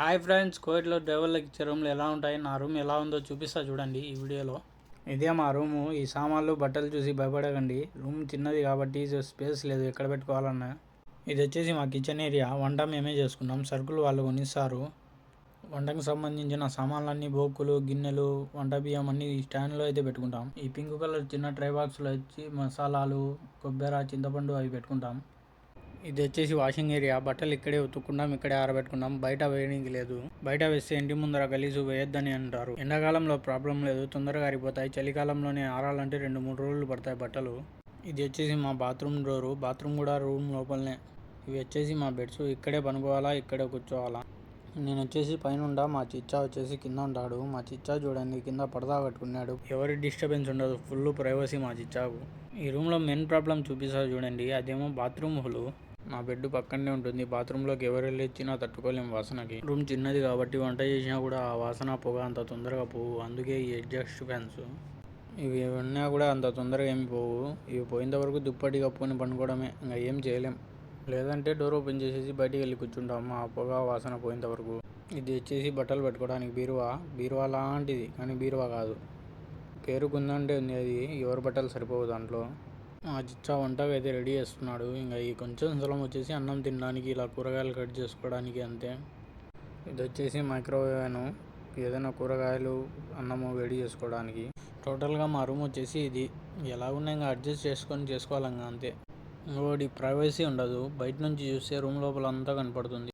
Hi friends కోవిడ్లో డ్రైవర్లకు ఇచ్చే రూమ్లు ఎలా ఉంటాయి? నా రూమ్ ఎలా ఉందో చూపిస్తా చూడండి ఈ వీడియోలో. ఇదే మా రూము. ఈ సామాన్లు బట్టలు చూసి భయపడకండి. రూమ్ చిన్నది కాబట్టి స్పేస్ లేదు ఎక్కడ పెట్టుకోవాలన్నా. ఇది వచ్చేసి మా కిచెన్ ఏరియా. వంట మేమే చేసుకున్నాం. సరుకులు వాళ్ళు కొనిస్తారు. వంటకు సంబంధించిన సామాన్లన్నీ బోకులు గిన్నెలు వంట బియ్యం అన్ని ఈ స్టాండ్లో అయితే పెట్టుకుంటాం. ఈ పింక్ కలర్ చిన్న ట్రై బాక్స్లో వచ్చి మసాలాలు కొబ్బరి చింతపండు అవి పెట్టుకుంటాం. ఇది వచ్చేసి వాషింగ్ ఏరియా. బట్టలు ఇక్కడే ఉతుక్కుంటాం ఇక్కడే ఆరబెట్టుకున్నాం బయట వేయడానికి లేదు. బయట వేస్తే ఇంటి ముందర గలీజు వేయొద్దని అంటారు. ఎండాకాలంలో ప్రాబ్లం లేదు. తొందరగా ఆరిపోతాయి. చలికాలంలోనే ఆరాలంటే రెండు మూడు రోజులు పడతాయి బట్టలు. ఇది వచ్చేసి మా బాత్రూమ్ డోరు. బాత్రూమ్ కూడా రూమ్ లోపలనే. ఇవి వచ్చేసి మా బెడ్స్. ఇక్కడే పనుకోవాలా? ఇక్కడే కూర్చోవాలా? నేను వచ్చేసి పైన ఉండా మా చిచ్చా వచ్చేసి కింద ఉంటాడు. మా చిచ్చా చూడండి కింద పడదా కట్టుకున్నాడు. ఎవరి డిస్టర్బెన్స్ ఉండదు. ఫుల్ ప్రైవసీ మా చిచ్చాకు. ఈ రూమ్లో మెయిన్ ప్రాబ్లం చూపిస్తారు చూడండి. అదేమో బాత్రూమ్ హోలు. నా బెడ్ పక్కనే ఉంటుంది. బాత్రూంలోకి ఎవరు వెళ్ళి ఇచ్చినా తట్టుకోలేం వాసనకి. రూమ్ చిన్నది కాబట్టి వంట చేసినా కూడా ఆ వాసన పొగ అంత తొందరగా పోవు. అందుకే ఈ అడ్జస్ట్ ఫ్యాన్స్. ఇవి ఉన్నా కూడా అంత తొందరగా ఏమి పోవు. ఇవి పోయేంత వరకు దుప్పటి కప్పుకొని పండుకోవడమే. ఇంకా ఏం చేయలేం. లేదంటే డోర్ ఓపెన్ చేసేసి బయటికి వెళ్ళి కూర్చుంటాము ఆ పొగ వాసన పోయేంత వరకు. ఇది వచ్చేసి బట్టలు పెట్టుకోవడానికి బీరువా? బీరువా లాంటిది. కానీ బీరువా కాదు. పేరుకుందంటే ఉంది అది. ఎవరి బట్టలు సరిపోవు దాంట్లో. మా చిచ్చా వంటకు అయితే రెడీ చేస్తున్నాడు. ఇంకా ఈ కొంచెం స్థలం వచ్చేసి అన్నం తినడానికి ఇలా కూరగాయలు కట్ చేసుకోవడానికి అంతే. ఇది వచ్చేసి మైక్రోవేవ్ ఏదైనా కూరగాయలు అన్నము వేడి చేసుకోవడానికి. టోటల్గా మా రూమ్ వచ్చేసి ఇది. ఎలా ఉన్నా ఇంకా అడ్జస్ట్ చేసుకొని చేసుకోవాలి ఇంకా అంతే. ఇంకోటి ప్రైవసీ ఉండదు. బయట నుంచి చూస్తే రూమ్ లోపల అంతా కనపడుతుంది.